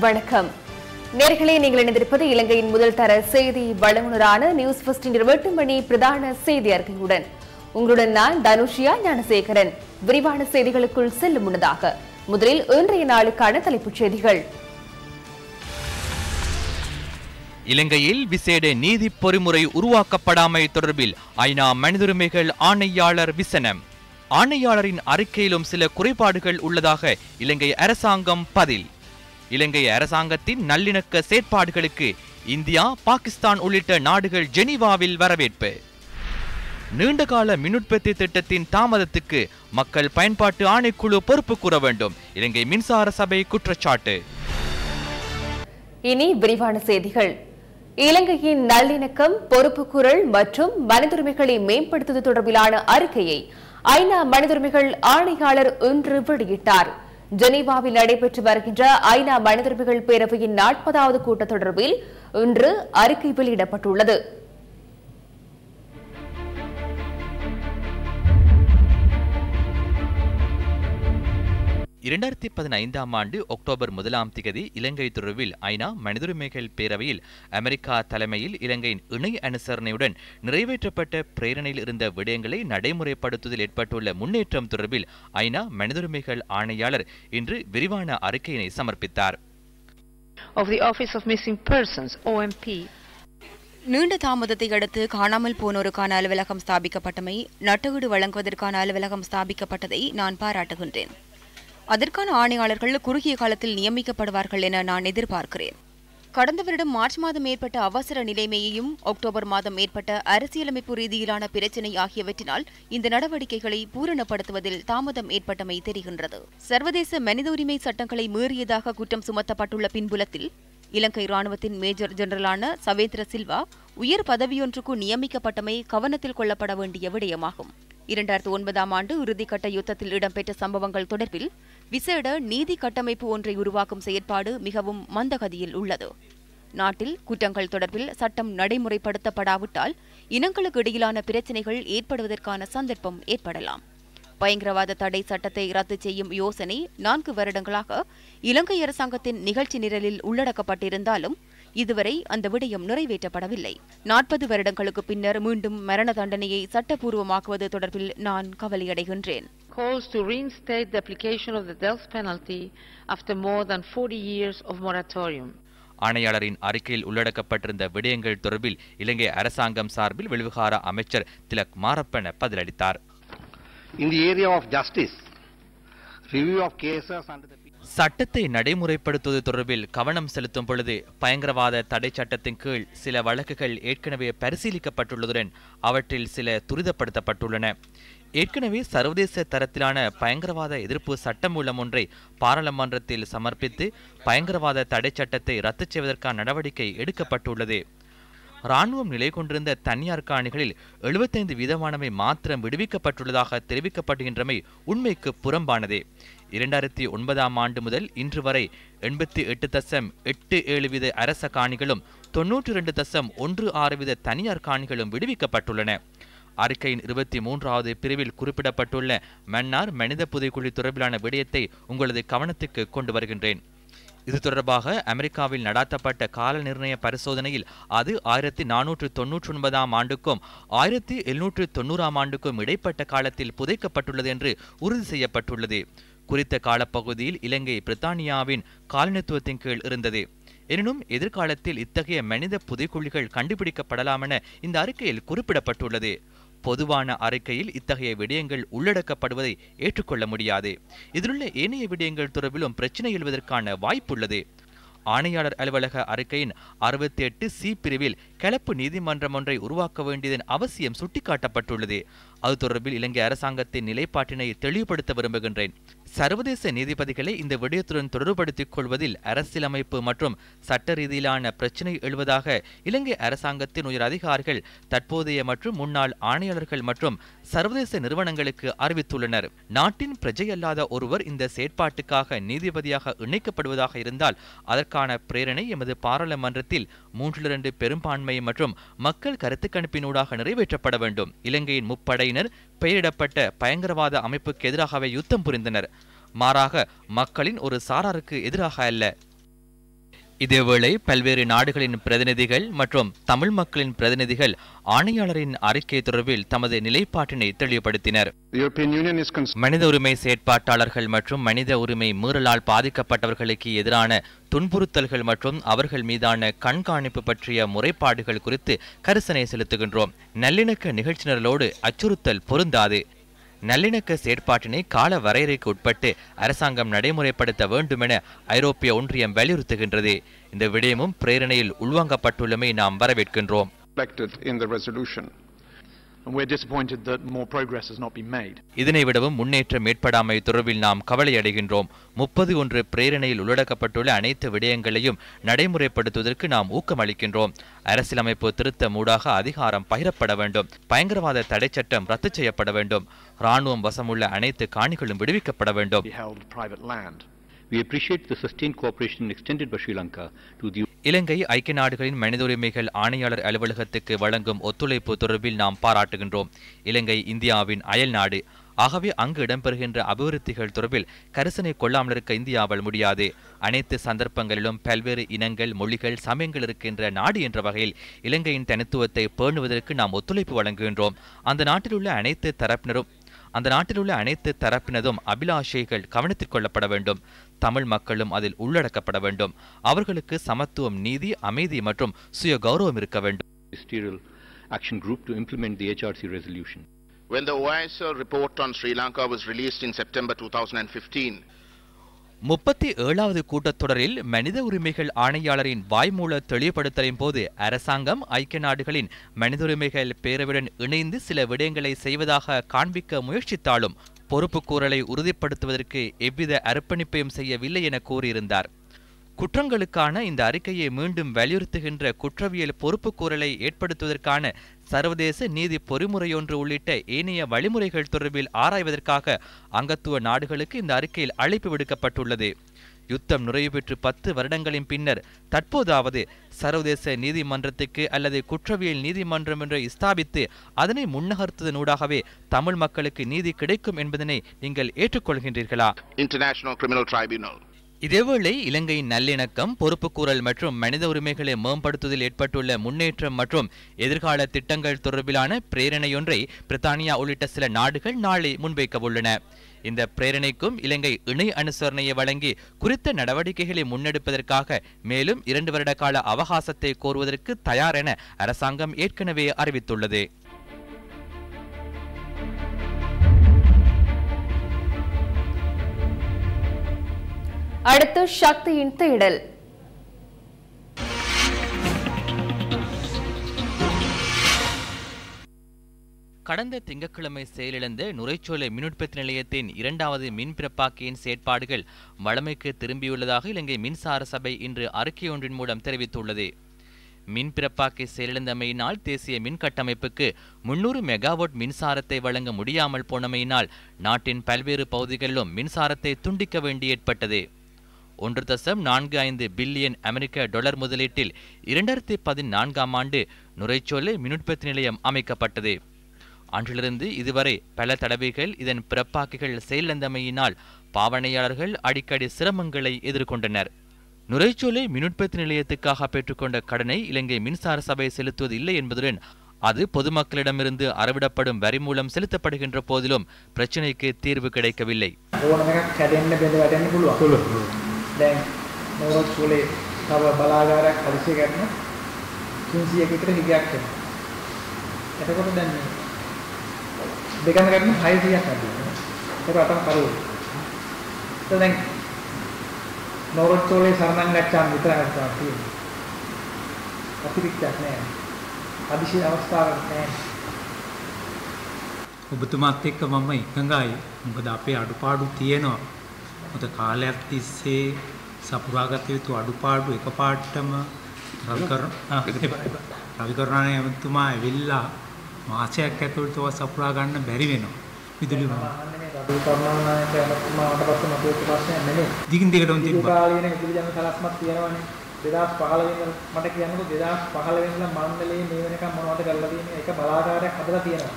வணக்கம். நேர்களே நீங்கள் இணைந்திருப்பது இலங்கையின் முதல் தர செய்தி வழங்குனரான நியூஸ் ஃபர்ஸ்டின் இருபத்தி மணி பிரதான செய்தி அறிக்கையுடன் உங்களுடன் நான் தனுஷியா ஞானசேகரன். விரிவான செய்திகளுக்குள் செல்லும் முன்னதாக முதலில் இன்றைய நாளுக்கான தலைப்புச் செய்திகள். இலங்கையில் விசேட நீதி பொறிமுறை உருவாக்கப்படாமை தொடர்பில் ஐநா மனிதுரிமைகள் ஆணையாளர் விசனம். ஆணையாளரின் அறிக்கையிலும் சில குறைபாடுகள் உள்ளதாக இலங்கை அரசாங்கம் பதில். இலங்கை அரசாங்கத்தின் நல்லிணக்க செயற்பாடுகளுக்கு இந்தியா பாகிஸ்தான் உள்ளிட்ட நாடுகள் ஜெனீவாவில் வரவேற்பு. நீண்டகால மின்னுற்பத்தி திட்டத்தின் தாமதத்துக்கு மக்கள் பயன்பாட்டு ஆணைக்குழு பொறுப்பு கூற வேண்டும். இலங்கை மின்சார சபை குற்றச்சாட்டு. இனி விரிவான செய்திகள். இலங்கையின் நல்லிணக்கம் பொறுப்புக்குரல் மற்றும் மனிதுரிமைகளை மேம்படுத்துவது தொடர்பிலான அறிக்கையை ஐநா மனிதுரிமைகள் ஆணையாளர் இன்று வெளியிட்டார். ஜெனீவாவில் நடைபெற்று வருகின்ற ஐநா மனிதுரிமைகள் பேரவையின் நாற்பதாவது கூட்டத் தொடர்பில் இன்று அறிக்கை வெளியிடப்பட்டுள்ளது. இரண்டாயிரத்தி பதினைந்தாம் ஆண்டு அக்டோபர் முதலாம் திகதி இலங்கை தொடர்பில் ஐநா மனிதுரிமைகள் பேரவையில் அமெரிக்கா தலைமையில் இலங்கையின் இணை அனுசரணையுடன் நிறைவேற்றப்பட்ட பிரேரணையில் இருந்த விடயங்களை நடைமுறைப்படுத்துவதில் ஏற்பட்டுள்ள முன்னேற்றம் தொடர்பில் ஐநா மனிதுரிமைகள் ஆணையாளர் இன்று விரிவான அறிக்கையினை சமர்ப்பித்தார். Of the Office of Missing Persons, OMP, நீண்ட தாமதத்தை அடுத்து காணாமல் போனோருக்கான அலுவலகம் ஸ்தாபிக்கப்பட்டமை நட்டஈடு வழங்குவதற்கான அலுவலகம் ஸ்தாபிக்கப்பட்டதை நான் பாராட்டுகின்றேன். அதற்கான ஆணையாளர்கள் குறுகிய காலத்தில் நியமிக்கப்படுவார்கள் என நான் எதிர்பார்க்கிறேன். கடந்த வருடம் மார்ச் மாதம் ஏற்பட்ட அவசர நிலைமையையும் அக்டோபர் மாதம் ஏற்பட்ட அரசியலமைப்பு ரீதியிலான பிரச்சினை ஆகியவற்றினால் இந்த நடவடிக்கைகளை பூரணப்படுத்துவதில் தாமதம் ஏற்பட்டமை தெரிகின்றது. சர்வதேச மனித உரிமை சட்டங்களை மீறியதாக குற்றம் சுமத்தப்பட்டுள்ள பின்புலத்தில் இலங்கை ராணுவத்தின் மேஜர் ஜெனரலான சவேந்திர சில்வா உயர் பதவியொன்றுக்கு நியமிக்கப்பட்டமை கவனத்தில் கொள்ளப்பட வேண்டிய விடயமாகும். இரண்டாயிரத்து ஒன்பதாம் ஆண்டு இறுதிக்கட்ட யுத்தத்தில் இடம்பெற்ற சம்பவங்கள் தொடர்பில் விசேட நீதி கட்டமைப்பு ஒன்றை உருவாக்கும் செயற்பாடு மிகவும் மந்தகதியில் உள்ளது. நாட்டில் குற்றங்கள் தொடர்பில் சட்டம் நடைமுறைப்படுத்தப்படாவிட்டால் இனங்களுக்கு இடையிலான பிரச்சினைகள் ஏற்படுவதற்கான சந்தர்ப்பம் ஏற்படலாம். பயங்கரவாத தடை சட்டத்தை ரத்து செய்யும் யோசனை நான்கு வருடங்களாக இலங்கை அரசாங்கத்தின் நிகழ்ச்சி நிரலில் உள்ளடக்கப்பட்டிருந்தாலும் இதுவரை அந்த விடயம் நிறைவேற்றப்படவில்லை. நாற்பது வருடங்களுக்கு பின்னர் மீண்டும் மரண தண்டனையை சட்டபூர்வமாக்குவது தொடர்பில் நான் கவலையடைகின்றேன். Calls to reinstate the application of the death penalty after more than 40 years of moratorium. ஆணையாளரின் அறிக்கையில் உள்ளடக்கப்பட்டிருந்த விடயங்கள் தொடர்பில் இலங்கை அரசாங்கம் சார்பில் வெளிவிகார அமைச்சர் திலக் மாரப்பன பதிலளித்தார் in the area of justice, review of cases under the சட்டத்தை நடைமுறைப்படுத்துவது தொடர்பில் கவனம் செலுத்தும் பொழுது பயங்கரவாத தடை சட்டத்தின் கீழ் சில வழக்குகள் ஏற்கனவே பரிசீலிக்கப்பட்டுள்ளதுடன் அவற்றில் சில துரிதப்படுத்தப்பட்டுள்ளன ஏற்கனவே சர்வதேச தரத்திலான பயங்கரவாத எதிர்ப்பு சட்டமூலம் ஒன்றை பாராளுமன்றத்தில் சமர்ப்பித்து பயங்கரவாத தடை சட்டத்தை ரத்து செய்வதற்கான நடவடிக்கை எடுக்கப்பட்டுள்ளது. ராணுவம் நிலை கொண்டிருந்த தனியார் காணிகளில் எழுபத்தைந்து வீதமானவை மாத்திரம் விடுவிக்கப்பட்டுள்ளதாக தெரிவிக்கப்படுகின்றமை உண்மைக்கு புறம்பானதே. இரண்டாயிரத்தி ஒன்பதாம் ஆண்டு முதல் இன்று வரை எண்பத்தி எட்டு தசம் எட்டு ஏழு வீத அரச காணிகளும் தொன்னூற்றி இரண்டு தசம் ஒன்று ஆறு வீத தனியார் காணிகளும் விடுவிக்கப்பட்டுள்ளன. அறிக்கையின் இருபத்தி மூன்றாவது பிரிவில் குறிப்பிடப்பட்டுள்ள மன்னார் மனித புதைக்குழி தொடர்பிலான விடயத்தை உங்களது கவனத்துக்கு கொண்டு வருகின்றேன். இது தொடர்பாக அமெரிக்காவில் நடாத்தப்பட்ட கால நிர்ணய பரிசோதனையில் அது ஆயிரத்தி நானூற்று தொன்னூற்றி ஒன்பதாம் ஆண்டுக்கும் ஆயிரத்தி எழுநூற்று தொண்ணூறாம் ஆண்டுக்கும் இடைப்பட்ட காலத்தில் புதைக்கப்பட்டுள்ளது என்று உறுதி செய்யப்பட்டுள்ளது. குறித்த காலப்பகுதியில் இலங்கை பிரித்தானியாவின் காலனித்துவத்தின் கீழ் இருந்தது. எனினும் எதிர்காலத்தில் இத்தகைய மனித புதைக்குழிகள் கண்டுபிடிக்கப்படலாம் என இந்த அறிக்கையில் குறிப்பிடப்பட்டுள்ளது. பொதுவான அறிக்கையில் இத்தகைய விடயங்கள் உள்ளடக்கப்படுவதை ஏற்றுக்கொள்ள முடியாது. இதிலுள்ள ஏனைய விடயங்கள் தொடர்பிலும் பிரச்சனை எழுவதற்கான வாய்ப்புள்ளது. ஆணையாளர் அலுவலக அறிக்கையின் அறுபத்தி எட்டு சி பிரிவில் கலப்பு நீதிமன்றம் ஒன்றை உருவாக்க வேண்டியதன் அவசியம் சுட்டிக்காட்டப்பட்டுள்ளது. அது தொடர்பில் இலங்கை அரசாங்கத்தின் நிலைப்பாட்டினை தெளிவுபடுத்த விரும்புகின்றேன். சர்வதேச நீதிபதிகளை இந்த விடயத்துடன் தொடர்புபடுத்திக் கொள்வதில் அரசியலமைப்பு மற்றும் சட்ட ரீதியிலான பிரச்சினை எழுவதாக இலங்கை அரசாங்கத்தின் உயர் அதிகாரிகள் தற்போதைய மற்றும் முன்னாள் ஆணையாளர்கள் மற்றும் சர்வதேச நிறுவனங்களுக்கு அறிவித்துள்ளனர். நாட்டின் பிரஜை அல்லாத ஒருவர் இந்த செயற்பாட்டுக்காக நீதிபதியாக இணைக்கப்படுவதாக இருந்தால் அதற்கான பிரேரணை எமது பாராளுமன்றத்தில் மூன்றிலிரண்டு பெரும்பான்மை மற்றும் மக்கள் கருத்து கணிப்பினூடாக நிறைவேற்றப்பட வேண்டும். இலங்கையின் முப்படை படையினர் பெயரிடப்பட்ட பயங்கரவாத அமைப்புக்கு எதிராகவே யுத்தம் புரிந்தனர். மாறாக மக்களின் ஒரு சாராருக்கு எதிராக அல்ல. இதேவேளை பல்வேறு நாடுகளின் பிரதிநிதிகள் மற்றும் தமிழ் மக்களின் பிரதிநிதிகள் ஆணையாளரின் அறிக்கை தொடர்பில் தமது நிலைப்பாட்டினை தெளிவுபடுத்தினர். மனித உரிமை செயற்பாட்டாளர்கள் மற்றும் மனித உரிமை மீறலால் பாதிக்கப்பட்டவர்களுக்கு எதிரான துன்புறுத்தல்கள் மற்றும் அவர்கள் மீதான கண்காணிப்பு பற்றிய முறைப்பாடுகள் குறித்து கரிசனை செலுத்துகின்றோம் நல்லிணக்க நிகழ்ச்சியினர்களோடு அச்சுறுத்தல் பொருந்தாது நல்லிணக்க செயற்பாட்டினை கால வரையறைக்கு உட்பட்டு அரசாங்கம் நடைமுறைப்படுத்த வேண்டுமென ஐரோப்பிய ஒன்றியம் வலியுறுத்துகின்றது. இந்த விடயமும் பிரேரணையில் உள்வாங்கப்பட்டுள்ளமை நாம் வரவேற்கின்றோம். இதனை விடவும் முன்னேற்றம் ஏற்படாமை தொடர்பில் நாம் கவலையடைகின்றோம் முப்பது ஒன்று பிரேரணையில் உள்ளடக்கப்பட்டுள்ள அனைத்து விடயங்களையும் நடைமுறைப்படுத்துவதற்கு நாம் ஊக்கமளிக்கின்றோம் அரசியலமைப்பு திருத்தம் ஊடாக அதிகாரம் பகிரப்பட வேண்டும். பயங்கரவாத தடை சட்டம் ரத்து செய்யப்பட வேண்டும். இராணுவம் வசமுள்ள அனைத்து காணிகளும் விடுவிக்கப்பட வேண்டும். We appreciate the sustained cooperation extended by Sri Lanka to the இலங்கை ஐக்கிய நாடுகளின் மனித உரிமைகள் ஆணையாளர் அலுவலகத்துக்கு வழங்கும் ஒத்துழைப்பு தொடர்பில் நாம் பாராட்டுகின்றோம். இலங்கை இந்தியாவின் அயல் நாடு. ஆகவே அங்கு இடம்பெறுகின்ற அபிவிருத்திகள் தொடர்பில் கரிசனை கொள்ளாமல் இருக்க இந்தியாவால் முடியாது. அனைத்து சந்தர்ப்பங்களிலும் பல்வேறு இனங்கள் மொழிகள் சமயங்கள் இருக்கின்ற நாடு என்ற வகையில் இலங்கையின் தனித்துவத்தை பேணுவதற்கு நாம் ஒத்துழைப்பு வழங்குகின்றோம். அந்த நாட்டில் உள்ள அனைத்து தரப்பினரும் அந்த நாட்டில் உள்ள அனைத்து தரப்பினதும் அபிலாஷைகள் கவனத்தில் கொள்ளப்பட வேண்டும். தமிழ் மக்களும் அதில் உள்ளடக்கப்பட வேண்டும் அவர்களுக்கு சமத்துவம் நீதி அமைதி மற்றும் சுய கௌரவம் இருக்க வேண்டும் Ministerial Action Group to implement the HRC resolution. When the OISL report on Sri Lanka was released in September 2015, முப்பத்தி ஏழாவது கூட்டத்தொடரில் மனித உரிமைகள் ஆணையாளரின் வாய்மூல தெளிவுபடுத்தலின் போது அரசாங்கம் ஐக்கிய நாடுகளின் மனித உரிமைகள் பேரவையுடன் இணைந்து சில விடயங்களை செய்வதாக காண்பிக்க முயற்சித்தாலும் பொறுப்புக்கூறலை உறுதிப்படுத்துவதற்கு எவ்வித அர்ப்பணிப்பையும் செய்யவில்லை என கூறியிருந்தார். குற்றங்களுக்கான இந்த அறிக்கையை மீண்டும் வலியுறுத்துகின்ற குற்றவியல் பொறுப்புக்கூறலை ஏற்படுத்துவதற்கான சர்வதேச நீதி பொறிமுறையொன்று உள்ளிட்ட ஏனைய வழிமுறைகள் தொடர்பில் ஆராய்வதற்காக அங்கத்துவ நாடுகளுக்கு இந்த அறிக்கையில் அழைப்பு விடுக்கப்பட்டுள்ளது. யுத்தம் நிறைவு பெற்று பத்து வருடங்களின் பின்னர் தற்போதாவது சர்வதேச நீதிமன்றத்துக்கு அல்லது குற்றவியல் நீதிமன்றம் என்று ஸ்தாபித்து அதனை முன்னகர்த்துவதனூடாகவே தமிழ் மக்களுக்கு நீதி கிடைக்கும் என்பதனை நீங்கள் ஏற்றுக்கொள்கின்றீர்களா International Criminal Tribunal. இதேவேளை இலங்கையின் நல்லிணக்கம் பொறுப்புக்கூறல் மற்றும் மனித உரிமைகளை மேம்படுத்துவதில் ஏற்பட்டுள்ள முன்னேற்றம் மற்றும் எதிர்கால திட்டங்கள் தொடர்பிலான பிரேரணையொன்றை பிரித்தானியா உள்ளிட்ட சில நாடுகள் நாளை முன்வைக்க உள்ளன இந்த பிரேரணைக்கும் இலங்கை இணை அனுசரணையை வழங்கி குறித்த நடவடிக்கைகளை முன்னெடுப்பதற்காக மேலும் இரண்டு வருட கால அவகாசத்தை கோருவதற்கு தயார் என அரசாங்கம் ஏற்கனவே அறிவித்துள்ளது. அடுத்து சக்தியின் தேடல். கடந்த திங்கட்கிழமை செயலிழந்த நுரைச்சோலை மின்னுற்பத்தி நிலையத்தின் இரண்டாவது மின் பிறப்பாக்கியின் செயற்பாடுகள் வழமைக்கு திரும்பியுள்ளதாக இலங்கை மின்சார சபை இன்று அறிக்கை ஒன்றின் மூலம் தெரிவித்துள்ளது. மின் பிறப்பாக்கி செயலிழந்தமையினால் தேசிய மின் கட்டமைப்புக்கு முன்னூறு மெகாவாட் மின்சாரத்தை வழங்க முடியாமல் போனமையினால் நாட்டின் பல்வேறு பகுதிகளிலும் மின்சாரத்தை துண்டிக்க வேண்டி ஏற்பட்டது. ஒன்று தசம் நான்கு ஐந்து பில்லியன் அமெரிக்க டாலர் முதலீட்டில் இரண்டாயிரத்தி பதினான்காம் ஆண்டு நுரைச்சோலை மின்னுற்பத்தி நிலையம் அமைக்கப்பட்டது. அன்றிலிருந்து இதுவரை பல தடவைகள் இதன் பிறப்பாக்கிகள் செயலிழந்தமையினால் பாவனையாளர்கள் அடிக்கடி சிரமங்களை எதிர்கொண்டனர் நுரைச்சோலை மின் உற்பத்தி நிலையத்துக்காக பெற்றுக்கொண்ட கடனை இலங்கை மின்சார சபை செலுத்துவது இல்லை என்பதுடன் அது பொதுமக்களிடமிருந்து அறவிடப்படும் வரி மூலம் செலுத்தப்படுகின்ற போதிலும் பிரச்சினைக்கு தீர்வு கிடைக்கவில்லை ඕනම එකක් කැඩෙන්න බෙද වැටෙන්න පුළුවන්. දැන් නෝරොත් සුලේ තව බලාගාරයක් හදිසිය ගන්න 300ක විතර හිගයක් වෙනවා. එතකොට දැන් මේ දෙකම ගන්න 600ක් අඩුයි. ඒක අතම කරුවෝ. ඒක දැන් නෝරොත් සුලේ සරණම් ගච්ඡාම විතරයි ගන්නවා තියෙන්නේ. අතිරික්තයක් නෑ. හදිසි අවස්ථාවක් නෑ. ඔබතුමාත් එක්ක මම එකඟයි. මොකද අපේ අඩුපාඩු තියෙනවා. මොකද කාලයක් තිස්සේ සපුරාගත යුතු අඩුපාඩු එකපාරටම රවිකරණාය ඇමතුමා ඇවිල්ලා මාසයක් ඇතුළත ඒවා සපුරා ගන්න බැරි වෙනවා. විදුලි. දිගින් දිගටම තිබ්බා. කාලීන විදුලි ජන සලස්මක් තියෙනවනේ. 2015 වෙනි මට කියන්නකෝ 2015 වෙනි ඉඳලා මණ්ඩලයේ මේ වෙනකම් මොනවද කරලා තියෙන්නේ? ඒක බලාගාරයක් හදලා තියෙනවා.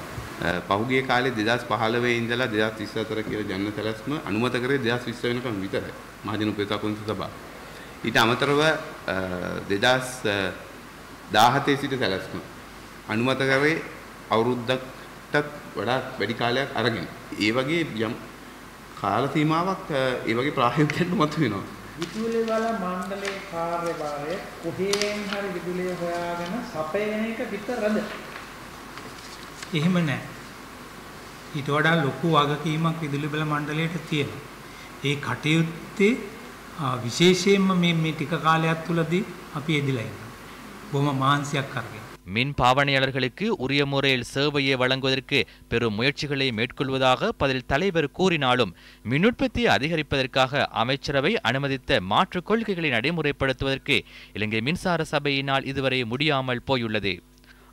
පහුගිය කාලේ 2015 ඉඳලා 2024 කියලා ජන සැලැස්ම අනුමත කරේ 2020 වෙනකම් විතරයි. මහජන උපේතා පොන්සි සභාව. ඊට අමතරව 2017 සිට සැලැස්ම අනුමත කරේ අවුරුද්දකටත් වඩා වැඩි කාලයක් අරගෙන. ඒ වගේ යම් කාල සීමාවක් ඒ වගේ ප්‍රායෝගිකව මතුවෙනවා. විදුලි වල මණ්ඩලයේ කාර්යභාරය කොහෙන් හරි විදුලිය හොයාගෙන සපයන එක විතරද? එහෙම නැහැ. ඊට වඩා ලොකු වගකීමක් විදුලි බල මණ්ඩලයට තියෙනවා. ඒ කටයුත්තේ විශේෂයෙන්ම මේ මේ ටික කාලයක් තුලදී අපි එදිලා ඉන්නවා. බොහොම මහන්සියක් අරගෙන. மின் பாவனையாளர்களுக்கு உரிய முறையில் சேவையை வழங்குவதற்கு பெரும் முயற்சிகளை மேற்கொள்வதாக பதில் தலைவர் கூறினாலும் மின் உற்பத்தியை அதிகரிப்பதற்காக அமைச்சரவை அனுமதித்த மாற்றுக் கொள்கைகளை நடைமுறைப்படுத்துவதற்கு இலங்கை மின்சார சபையினால் இதுவரை முடியாமல் போயுள்ளது.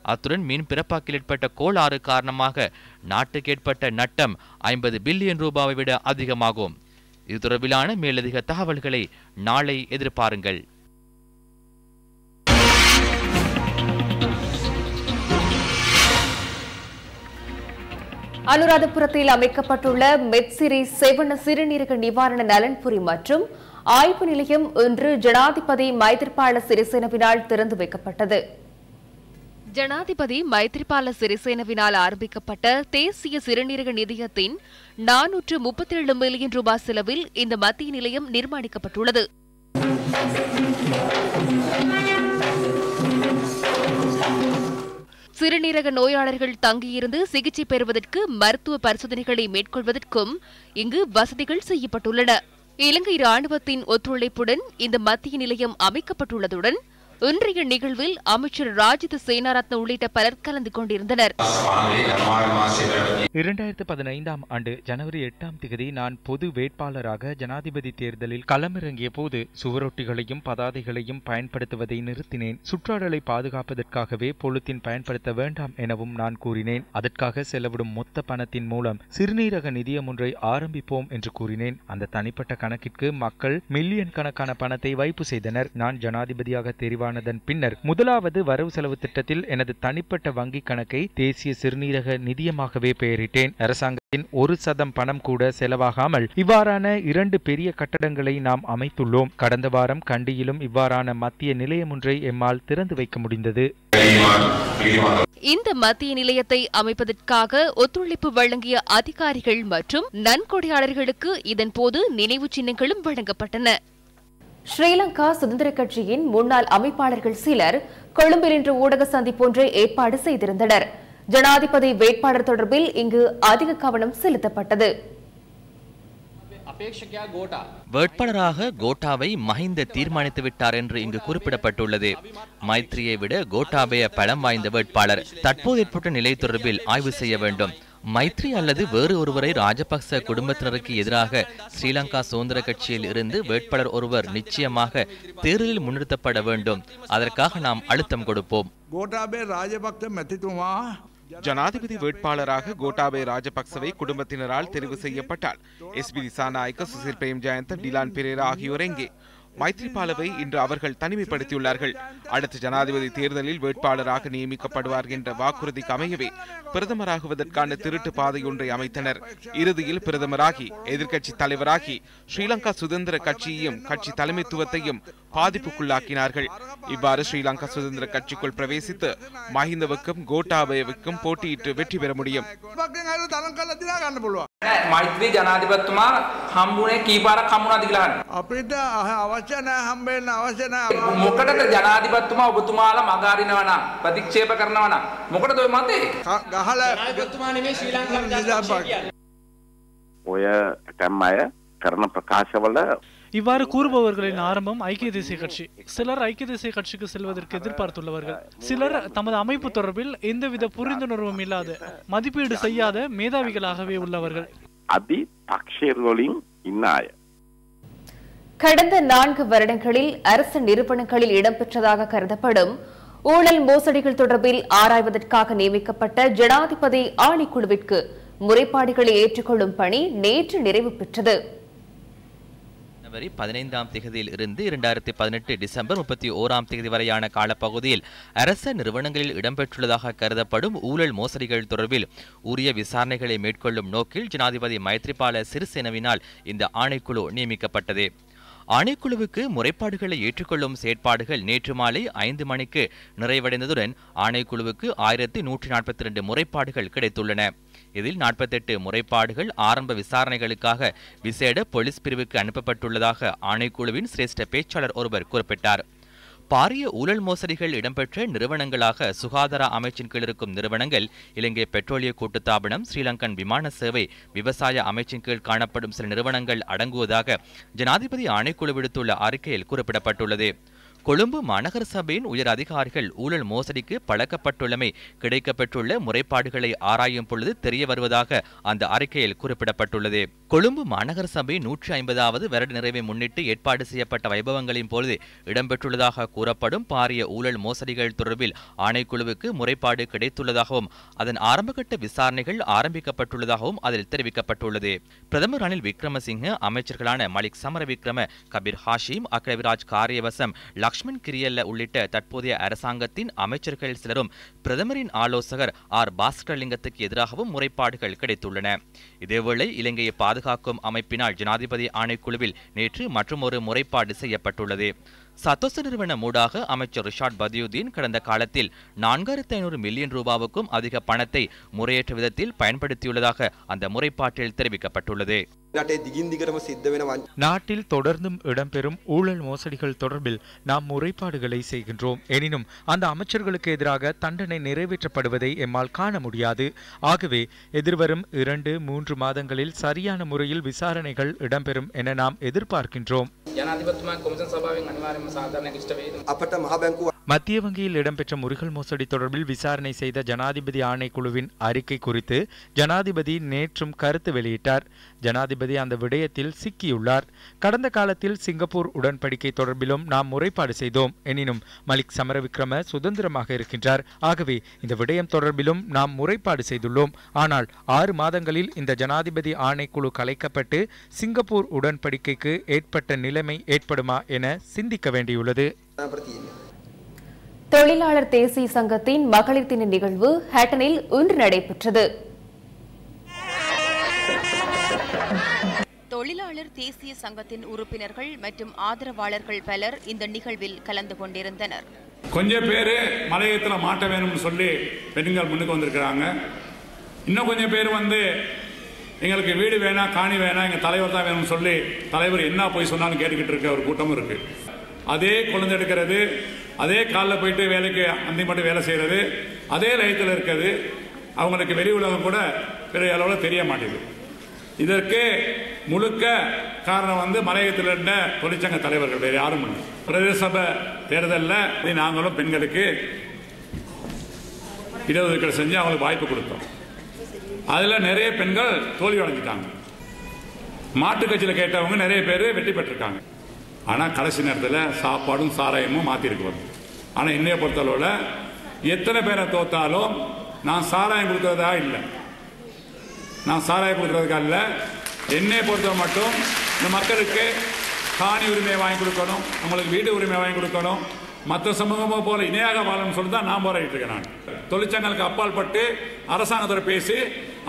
அத்துடன் மின் பிறப்பாக்கில் ஏற்பட்ட கோளாறு காரணமாக நாட்டுக்கு ஏற்பட்ட நட்டம் ஐம்பது பில்லியன் ரூபாவை விட அதிகமாகும். இது தொடர்பிலான மேலதிக தகவல்களை நாளை எதிர்பாருங்கள். அனுராதபுரத்தில் அமைக்கப்பட்டுள்ள மெட்சிரி செவன சிறுநீரக நிவாரண நலன்புரி மற்றும் ஆய்வு நிலையம் இன்று ஜனாதிபதி மைத்திரிபால சிறிசேனவினால் திறந்து வைக்கப்பட்டது. ஜனாதிபதி மைத்திரிபால சிறிசேனவினால் ஆரம்பிக்கப்பட்ட தேசிய சிறுநீரக நிதியத்தின் நானூற்று முப்பத்தி ஏழு மில்லியன் ரூபாய் செலவில் இந்த மத்திய நிலையம் நிர்மாணிக்கப்பட்டுள்ளது. சிறுநீரக நோயாளர்கள் தங்கியிருந்து சிகிச்சை பெறுவதற்கு மருத்துவ பரிசோதனைகளை மேற்கொள்வதற்கும் இங்கு வசதிகள் செய்யப்பட்டுள்ளன. இலங்கை ராணுவத்தின் ஒத்துழைப்புடன் இந்த மத்திய நிலையம் அமைக்கப்பட்டுள்ளதுடன் இன்றைய நிகழ்வில் அமைச்சர் ராஜித சேனாரத்ன உள்ளிட்ட பலர் கலந்து கொண்டிருந்தனர். இரண்டாயிரத்து பதினைந்தாம் ஆண்டு ஜனவரி எட்டாம் தேதி நான் பொது வேட்பாளராக ஜனாதிபதி தேர்தலில் களமிறங்கிய போது சுவரொட்டிகளையும் பதாதைகளையும் பயன்படுத்துவதை நிறுத்தினேன். சுற்றாடலை பாதுகாப்பதற்காகவே பொழுத்தின் பயன்படுத்த வேண்டாம் எனவும் நான் கூறினேன். அதற்காக செலவிடும் மொத்த பணத்தின் மூலம் சிறுநீரக நிதியம் ஒன்றை ஆரம்பிப்போம் என்று கூறினேன். அந்த தனிப்பட்ட கணக்கிற்கு மக்கள் மில்லியன் கணக்கான பணத்தை வைப்பு செய்தனர். நான் ஜனாதிபதியாக தெரிவானதன் பின்னர் முதலாவது வரவு செலவு திட்டத்தில் எனது தனிப்பட்ட வங்கிக் கணக்கை தேசிய சிறுநீரக நிதியமாகவே பெயரிட்டேன். அரசாங்கத்தின் ஒரு சதம் பணம் கூட செலவாகாமல் இவ்வாறான இரண்டு பெரிய கட்டடங்களை நாம் அமைத்துள்ளோம். கடந்த வாரம் கண்டியிலும் இவ்வாறான மத்திய நிலையம் ஒன்றை எம்மால் திறந்து வைக்க முடிந்தது. இந்த மத்திய நிலையத்தை அமைப்பதற்காக ஒத்துழைப்பு வழங்கிய அதிகாரிகள் மற்றும் நன்கொடையாளர்களுக்கு இதன்போது நினைவு சின்னங்களும் வழங்கப்பட்டன. ஸ்ரீலங்கா சுதந்திர கட்சியின் முன்னாள் அமைப்பாளர்கள் சிலர் கொழும்பில் இன்று ஊடக சந்திப்பொன்றை ஏற்பாடு செய்திருந்தனர். ஜனாதிபதி வேட்பாளர் தொடர்பில் இங்கு அதிக கவனம் செலுத்தப்பட்டது. வேட்பாளராக கோட்டாவை மஹிந்த தீர்மானித்து விட்டார் என்று இங்கு குறிப்பிடப்பட்டுள்ளது. மைத்ரியை விட கோட்டாபய பலம் வாய்ந்த வேட்பாளர். தற்போது ஏற்பட்ட நிலை தொடர்பில் ஆய்வு செய்ய வேண்டும். மைத்ரி அல்லது வேறு ஒருவரை ராஜபக்ச குடும்பத்தினருக்கு எதிராக ஸ்ரீலங்கா சுதந்திர கட்சியில் இருந்து வேட்பாளர் ஒருவர் நிச்சயமாக தேர்தலில் முன்னிறுத்தப்பட வேண்டும். அதற்காக நாம் அழுத்தம் கொடுப்போம். ஜனாதிபதி வேட்பாளராக கோட்டாபே ராஜபக்சவை குடும்பத்தினரால் தெரிவு செய்யப்பட்டால் S. B. Dissanayake Susil Premajayantha Dilan Perera ஆகியோர் எங்கே? மைத்ரிபாலவை இன்று அவர்கள் தனிமைப்படுத்தியுள்ளார்கள். அடுத்த ஜனாதிபதி தேர்தலில் வேட்பாளராக நியமிக்கப்படுவார் என்ற வாக்குறுதிக்கு அமையவே பிரதமராகுவதற்கான திருட்டு பாதை ஒன்றை அமைத்தனர். இறுதியில் பிரதமராகி எதிர்க்கட்சி தலைவராகி ஸ்ரீலங்கா சுதந்திர கட்சியையும் கட்சி தலைமைத்துவத்தையும் பாதிப்புக்குள்ளாக்கினார்கள் இவ்வாறு ஸ்ரீலங்கா சுதந்திர கட்சிக்குள் பிரவேசித்து மஹிந்தவுக்கும் கோட்டாபயவுக்கும் போட்டியிட்டு வெற்றி பெற முடியும் පක්ෙන් අයල තරන් කල දිනා ගන්න පුළුවන් මෛත්‍රී ජනාධිපතිතුමා හම්බුනේ කීපාරක් හම්බුණාද කියලා අහන්න. අපිට අහ- අවශ්‍ය නෑ හම්බෙන්න අවශ්‍ය නෑ මොකටද ජනාධිපතිතුමා ඔබතුමාලා මගහරිනවා නම් ප්‍රතික්ෂේප කරනවා නම් මොකටද ඔය මතේ? ගහලා ජනාධිපතිතුමා නෙමෙයි ශ්‍රී ලංකාවේ නිදහස් පක්ෂය. ඔය ඇතැම් අය කරන ප්‍රකාශවල இவ்வாறு கூறுபவர்களின் ஆரம்பம் ஐக்கிய தேசிய கட்சி. சிலர் ஐக்கிய தேசிய கட்சிக்கு செல்வதற்கு எதிர்பார்த்துள்ளவர்கள். சிலர் தமது அமைப்பு தொடர்பில் எந்தவித புரிந்துணர்வும் இல்லாத மதிப்பீடு செய்யாத மேதாவிகளாகவே உள்ளவர்கள். கடந்த நான்கு வருடங்களில் அரசு நிறுவனங்களில் இடம்பெற்றதாக கருதப்படும் ஊழல் மோசடிகள் தொடர்பில் ஆராய்வதற்காக நியமிக்கப்பட்ட ஜனாதிபதி ஆணைக்குழுவிற்கு முறைப்பாடுகளை ஏற்றுக்கொள்ளும் பணி நேற்று நிறைவு பெற்றது. ஜனவரி பதினைந்தாம் தேதியில் இருந்து இரண்டாயிரத்தி பதினெட்டு டிசம்பர் முப்பத்தி ஓராம் தேதி வரையான காலப்பகுதியில் அரச நிறுவனங்களில் இடம்பெற்றுள்ளதாக கருதப்படும் ஊழல் மோசடிகள் தொடர்பில் உரிய விசாரணைகளை மேற்கொள்ளும் நோக்கில் ஜனாதிபதி மைத்ரிபால சிறிசேனவினால் இந்த ஆணைக்குழு நியமிக்கப்பட்டது. ஆணைக்குழுவுக்கு முறைப்பாடுகளை ஏற்றுக்கொள்ளும் செயற்பாடுகள் நேற்று மாலை ஐந்து மணிக்கு நிறைவடைந்ததுடன் ஆணைக்குழுவுக்கு ஆயிரத்தி நூற்றி நாற்பத்தி இரண்டு முறைப்பாடுகள் கிடைத்துள்ளன. இதில் நாற்பத்தெட்டு முறைப்பாடுகள் ஆரம்ப விசாரணைகளுக்காக விசேட போலீஸ் பிரிவுக்கு அனுப்பப்பட்டுள்ளதாக ஆணைக்குழுவின் சிரேஷ்ட பேச்சாளர் ஒருவர் குறிப்பிட்டார். பாரிய ஊழல் மோசடிகள் இடம்பெற்ற நிறுவனங்களாக சுகாதார அமைச்சின் கீழ் இருக்கும் நிறுவனங்கள் இலங்கை பெட்ரோலிய கூட்டுத்தாபனம் ஸ்ரீலங்கன் விமான சேவை விவசாய அமைச்சின் கீழ் காணப்படும் சில நிறுவனங்கள் அடங்குவதாக ஜனாதிபதி ஆணைக்குழு விடுத்துள்ள அறிக்கையில் குறிப்பிடப்பட்டுள்ளது. கொழும்பு மாநகர சபையின் உயர் அதிகாரிகள் ஊழல் மோசடிக்கு பழக்கப்பட்டுள்ளமை கிடைக்கப்பெற்றுள்ள முறைப்பாடுகளை ஆராயும் பொழுது தெரிய வருவதாக அந்த அறிக்கையில் குறிப்பிடப்பட்டுள்ளது. கொழும்பு மாநகர சபை நூற்றி ஐம்பதாவது வருட நிறைவை முன்னிட்டு ஏற்பாடு செய்யப்பட்ட வைபவங்களின் பொழுது இடம்பெற்றுள்ளதாக கூறப்படும் பாரிய ஊழல் மோசடிகள் தொடர்பில் ஆணைக்குழுவுக்கு முறைப்பாடு கிடைத்துள்ளதாகவும் அதன் ஆரம்பகட்ட விசாரணைகள் ஆரம்பிக்கப்பட்டுள்ளதாகவும் அதில் தெரிவிக்கப்பட்டுள்ளது. பிரதமர் ரணில் விக்ரமசிங்க அமைச்சர்களான மலிக் சமரவிக்ரம கபீர் ஹாஷிம் அக்ரவிராஜ் காரியவசம் லக்ஷ்மண் கிரியல்ல உள்ளிட்ட தற்போதைய அரசாங்கத்தின் அமைச்சர்கள் சிலரும் பிரதமரின் ஆலோசகர் ஆர் பாஸ்கரலிங்கத்துக்கு எதிராகவும் முறைப்பாடுகள் கிடைத்துள்ளன. இதேவேளை இலங்கையை பாதுகாக்கும் அமைப்பினால் ஜனாதிபதி ஆணைக்குழுவில் நேற்று மற்றுமொரு முறைப்பாடு செய்யப்பட்டுள்ளது. சத்தோச நிறுவன மூடாக அமைச்சர் ரிஷாட் பதியுதீன் கடந்த காலத்தில் நான்காயிரத்தி ஐநூறு மில்லியன் ரூபாவுக்கும் அதிக பணத்தை முறையற்ற விதத்தில் பயன்படுத்தியுள்ளதாக அந்த முறைப்பாட்டில் தெரிவிக்கப்பட்டுள்ளது. நாட்டில் தொடர்ந்தும் இடம்பெறும் ஊழல் மோசடிகள் தொடர்பில் நாம் முறைப்பாடுகளை செய்கின்றோம். எனினும் அந்த அமைச்சர்களுக்கு எதிராக தண்டனை நிறைவேற்றப்படுவதை எம்மால் காண முடியாது. ஆகவே எதிர்வரும் இரண்டு மூன்று மாதங்களில் சரியான முறையில் விசாரணைகள் இடம்பெறும் என நாம் எதிர்பார்க்கின்றோம். மத்திய வங்கியில் இடம்பெற்ற முறிகள் மோசடி தொடர்பில் விசாரணை செய்த ஜனாதிபதி ஆணைக்குழுவின் அறிக்கை குறித்து ஜனாதிபதி நேற்றும் கருத்து வெளியிட்டார். ஜனாதிபதி அந்த விடயத்தில் சிக்கியுள்ளார். கடந்த காலத்தில் சிங்கப்பூர் உடன்படிக்கை தொடர்பிலும் நாம் முறைப்பாடு செய்தோம். எனினும் மலிக் சமரவிக்ரம சுதந்திரமாக இருக்கின்றார். ஆகவே இந்த விடயம் தொடர்பிலும் நாம் முறைப்பாடு செய்துள்ளோம். ஆனால் ஆறு மாதங்களில் இந்த ஜனாதிபதி ஆணைக்குழு கலைக்கப்பட்டு சிங்கப்பூர் உடன்படிக்கைக்கு ஏற்பட்ட நிலைமை ஏற்படுமா என சிந்திக்க வேண்டியுள்ளது. தொழிலாளர் தேசிய சங்கத்தின் மகளிர் தின நிகழ்வு ஹேட்டனில் இன்று நடைபெற்றது. தொழிலாளர் தேசிய சங்கத்தின் உறுப்பினர்கள் மற்றும் ஆதரவாளர்கள் பலர் இந்த நிகழ்வில் கலந்து கொண்டிருந்தனர். கொஞ்சம் பேர் மலையத்தில் மாட்ட வேணும்னு சொல்லி பெண்கள் முன்னுக்கு வந்திருக்கிறாங்க. இன்னும் கொஞ்சம் பேர் வந்து எங்களுக்கு வீடு வேணாம் காணி வேணாம் எங்கள் தலைவர் தான் வேணும்னு சொல்லி தலைவர் என்ன போய் சொன்னாலும் கேட்டுக்கிட்டு இருக்க ஒரு கூட்டமும் இருக்கு. அதே குழந்தை எடுக்கிறது அதே காலில் போயிட்டு வேலைக்கு அந்தி மட்டும் வேலை செய்கிறது அதே லயத்தில் இருக்கிறது அவங்களுக்கு வெளி உலகம் கூட பெரிய அளவில் தெரிய மாட்டேங்குது. இதற்கு முழுக்க காரணம் வந்து மலையத்தில் இருந்த தொழிற்சங்க தலைவர்கள் வேறு யாரும் இல்லை. பிரதேச சபை தேர்தலில் நாங்களும் பெண்களுக்கு இடஒதுக்கீடு செஞ்சு அவங்களுக்கு வாய்ப்பு கொடுத்தோம். அதில் நிறைய பெண்கள் தோல்வி அடைஞ்சிட்டாங்க. மாட்டு கட்சியில் கேட்டவங்க நிறைய பேர் வெற்றி பெற்றிருக்காங்க. ஆனால் கடைசி நேரத்தில் சாப்பாடும் சாராயமும் மாற்றிருக்கு ஆனால் இன்னைய பொறுத்தளவில் எத்தனை பேரை தோத்தாலும் நான் சாராயம் கொடுக்கறதா இல்லை. நான் சாராயம் கொடுக்கறதுக்கு அல்ல என்னை பொறுத்த மட்டும் இந்த மக்களுக்கு காணி உரிமையை வாங்கி கொடுக்கணும். அவங்களுக்கு வீடு உரிமை வாங்கி கொடுக்கணும். மற்ற சமூகமோ போல இணையாக வாழணும்னு சொல்லி தான் நான் போராடிட்டு இருக்கேன் நான். தொழிற்சங்கங்களுக்கு அப்பால் பட்டு அரசாங்கத்தோட பேசி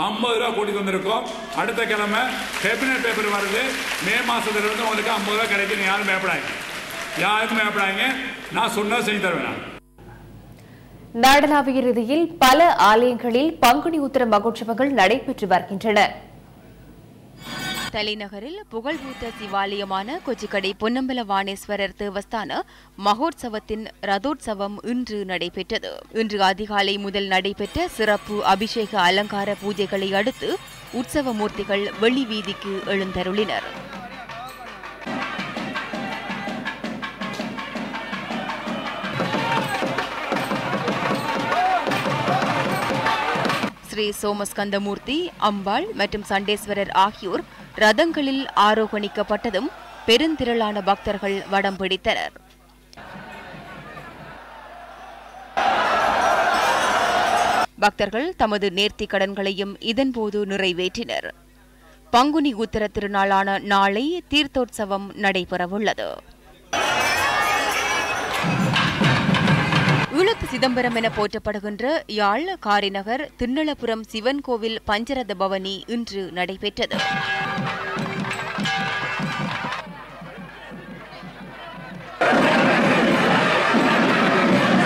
ஐம்பது ரூபா கூட்டி வந்திருக்கோம். அடுத்த கிழமை கேபினட் பேப்பர் வருது. மே மாசத்துல இருந்து உங்களுக்கு ஐம்பது ரூபா கிடைக்கும் யாரும் பயப்படாங்க யாருக்கும் பயப்படாங்க நான் சொன்னா செஞ்சு தருவேன் நான். நாடளாவிய ரீதியில் பல ஆலயங்களில் பங்குனி உத்தர மகோற்சவங்கள் நடைபெற்று வருகின்றன. தலைநகரில் புகழ்பூத்த சிவாலயமான கொச்சிக்கடை பொன்னம்பல வாணேஸ்வரர் தேவஸ்தான மகோற்சவத்தின் ரதோற்சவம் இன்று நடைபெற்றது. இன்று அதிகாலை முதல் நடைபெற்ற சிறப்பு அபிஷேக அலங்கார பூஜைகளை அடுத்து உற்சவ மூர்த்திகள் வெளி வீதிக்கு எழுந்தருளினர். ஸ்ரீ சோமஸ்கந்தமூர்த்தி அம்பாள் மற்றும் சண்டேஸ்வரர் ஆகியோர் ரதங்களில் ஆரோகணிக்கப்பட்டதும் பெருந்திரளான பக்தர்கள் வடம் பிடித்தனர். பக்தர்கள் தமது நேர்த்தி கடன்களையும் இதன்போது நிறைவேற்றினர். பங்குனி உத்தர திருநாளான நாளை தீர்த்தோற்சவம் நடைபெறவுள்ளது. சிதம்பரம் என போற்றப்படுகின்ற யாழ் காரிநகர் திண்ணளபுரம் சிவன் கோவில் பஞ்சரத பவனி இன்று நடைபெற்றது.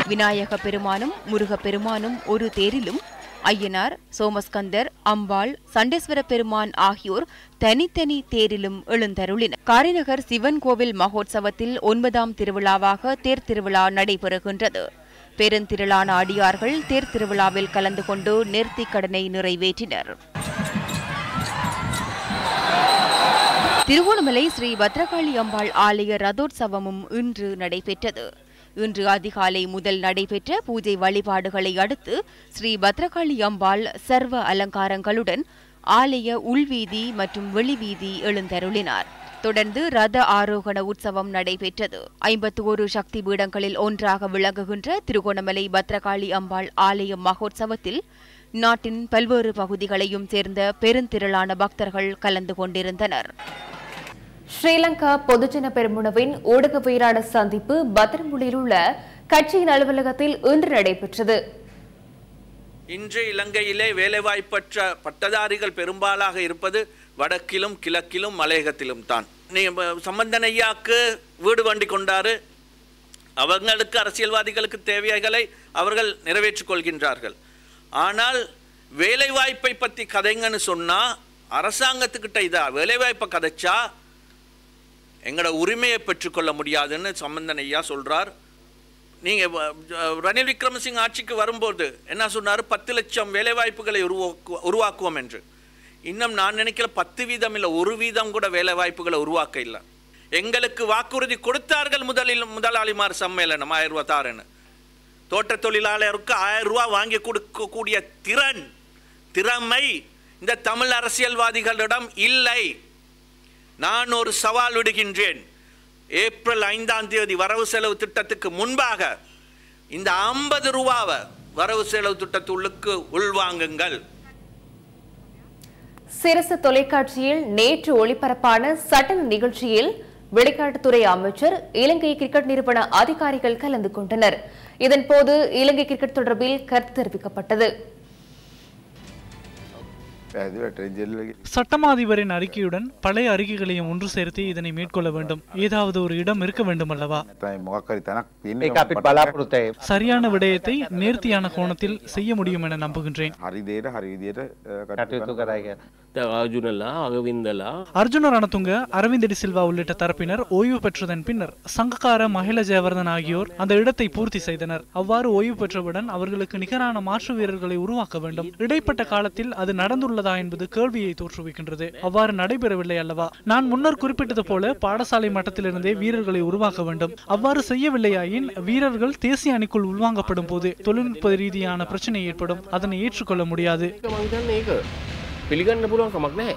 விநாயக பெருமானும் முருகப் பெருமானும் ஒரு தேரிலும் ஐயனார் சோமஸ்கந்தர் அம்பாள் சண்டேஸ்வர பெருமான் ஆகியோர் தனித்தனி தேரிலும் எழுந்தருளினர். காரிநகர் சிவன் கோவில் மகோத்சவத்தில் ஒன்பதாம் திருவிழாவாக தேர் திருவிழா நடைபெறுகின்றது. பெருந்திரளான அடியார்கள் தேர் திருவிழாவில் கலந்து கொண்டு நேர்த்திக் கடனை நிறைவேற்றினர். திருகோணமலை ஸ்ரீ பத்ரகாளி அம்பாள் ஆலய ரதோற்சவமும் இன்று நடைபெற்றது. இன்று அதிகாலை முதல் நடைபெற்ற பூஜை வழிபாடுகளை அடுத்து ஸ்ரீ பத்ரகாளி அம்பாள் சர்வ அலங்காரங்களுடன் ஆலய உள்வீதி மற்றும் வெளிவீதி எழுந்தருளினார். தொடர்ந்து ரத ஆரோகண உற்சவம் நடைபெற்றது. ஐம்பத்தி ஒரு சக்தி பீடங்களில் ஒன்றாக விளங்குகின்ற திருகோணமலை பத்ரகாளி அம்பாள் ஆலய மகோற்சவத்தில் நாட்டின் பல்வேறு பகுதிகளையும் சேர்ந்த பெருந்திரளான பக்தர்கள் கலந்து கொண்டிருந்தனர். ஸ்ரீலங்கா பொதுஜன பெருமுனவின் ஊடகவியலாளர் சந்திப்பு பத்திரமுடியில் உள்ள கட்சியின் அலுவலகத்தில் இன்று நடைபெற்றது. இன்று இலங்கையிலே வேலைவாய்ப்பற்ற பட்டதாரிகள் பெரும்பாலாக இருப்பது வடக்கிலும் கிழக்கிலும் மலையகத்திலும் தான். நீ சம்பந்தனையாக்கு வீடு வண்டி கொண்டாரு. அவங்களுக்கு அரசியல்வாதிகளுக்கு தேவைகளை அவர்கள் நிறைவேற்றிக் கொள்கின்றார்கள். ஆனால் வேலைவாய்ப்பை பற்றி கதைங்கன்னு சொன்னால் அரசாங்கத்துக்கிட்ட இதா வேலைவாய்ப்பை கதைச்சா எங்களோட உரிமையை பெற்றுக்கொள்ள முடியாதுன்னு சம்பந்தனையா சொல்கிறார் நீங்கள் ரணில் விக்ரமசிங் ஆட்சிக்கு வரும்போது என்ன சொன்னார்? பத்து லட்சம் வேலைவாய்ப்புகளை உருவாக்கு உருவாக்குவோம் என்று. இன்னும் நான் நினைக்கிற பத்து வீதம் இல்லை ஒரு வீதம் கூட வேலைவாய்ப்புகளை உருவாக்க இல்லை எங்களுக்கு வாக்குறுதி கொடுத்தார்கள் முதலில் முதலாளிமார் சம்மேளனம் ஆயிரம் ரூபா தாரன்னு தோட்ட தொழிலாளருக்கு ஆயிரம் ரூபா வாங்கி கொடுக்கக்கூடிய திறன் திறமை இந்த தமிழ் அரசியல்வாதிகளிடம் இல்லை. நான் ஒரு சவால் விடுகின்றேன். ஏப்ரல் ஐந்தாம் தேதி வரவு செலவு திட்டத்துக்கு முன்பாக இந்த ஐம்பது ரூபாவை வரவு செலவு திட்டத்துள்ளுக்கு உள்வாங்குங்கள். சிரசு தொலைக்காட்சியில் நேற்று ஒளிபரப்பான சட்டன நிகழ்ச்சியில் வெளிநாட்டுத்துறை அமைச்சர் இலங்கை கிரிக்கெட் நிறுவன அதிகாரிகள் கலந்து கொண்டனர். இதன்போது இலங்கை கிரிக்கெட் தொடர்பில் கருத்து தெரிவிக்கப்பட்டது. சட்டமா அதிபரின் அறிக்கையுடன் பழைய அறிக்கைகளையும் ஒன்று சேர்த்து இதனை மேற்கொள்ள வேண்டும். ஏதாவது ஒரு இடம் இருக்க வேண்டும் அல்லவா சரியான விடயத்தை நேர்த்தியான கோணத்தில் செய்ய முடியும் என நம்புகின்றேன். அர்ஜுன ரணதுங்க அரவிந்த் டி சில்வா உள்ளிட்ட தரப்பினர் ஓய்வு பெற்றதன் பின்னர் சங்கக்கார மகிழ ஜெயவர்தன் ஆகியோர் அந்த இடத்தை பூர்த்தி செய்தனர். அவ்வாறு ஓய்வு பெற்றவுடன் அவர்களுக்கு நிகரான மாற்று வீரர்களை உருவாக்க வேண்டும். இடைப்பட்ட காலத்தில் அது நடந்துள்ளதா என்பது கேள்வியை தோற்றுவிக்கின்றது. அவ்வாறு நடைபெறவில்லை அல்லவா? நான் முன்னர் குறிப்பிட்டது போல பாடசாலை மட்டத்திலிருந்தே வீரர்களை உருவாக்க வேண்டும். அவ்வாறு செய்யவில்லையாயின் வீரர்கள் தேசிய அணிக்குள் உள்வாங்கப்படும் போது தொழில்நுட்ப ரீதியான பிரச்சனை ஏற்படும். அதனை ஏற்றுக்கொள்ள முடியாது. පිළිගන්න පුළුවන් කමක් නැහැ.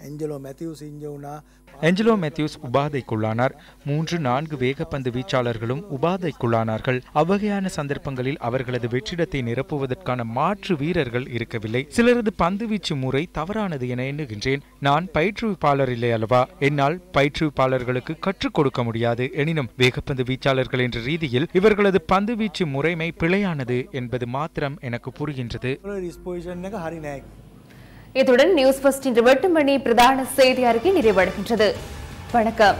ඇන්ජලෝ මැතිව් සිංජ වුණා எஞ்சலோ மேத்யூஸ் உபாதைக்குள்ளானார் மூன்று நான்கு வேகப்பந்து வீச்சாளர்களும் உபாதைக்குள்ளானார்கள் அவ்வகையான சந்தர்ப்பங்களில் அவர்களது வெற்றிடத்தை நிரப்புவதற்கான மாற்று வீரர்கள் இருக்கவில்லை சிலரது பந்து வீச்சு முறை தவறானது என எண்ணுகின்றேன் நான் பயிற்றுவிப்பாளர் இல்லை அல்லவா என்னால் பயிற்றுவிப்பாளர்களுக்கு கற்றுக் கொடுக்க முடியாது எனினும் வேகப்பந்து வீச்சாளர்கள் என்ற ரீதியில் இவர்களது பந்து வீச்சு முறைமை பிழையானது என்பது மாத்திரம் எனக்கு புரிகின்றது இத்துடன் நியூஸ் ஃபர்ஸ்ட் இன்று வெட்டுமணி மணி பிரதான செய்தி அறிக்கை நிறைவடைகின்றது. வணக்கம்.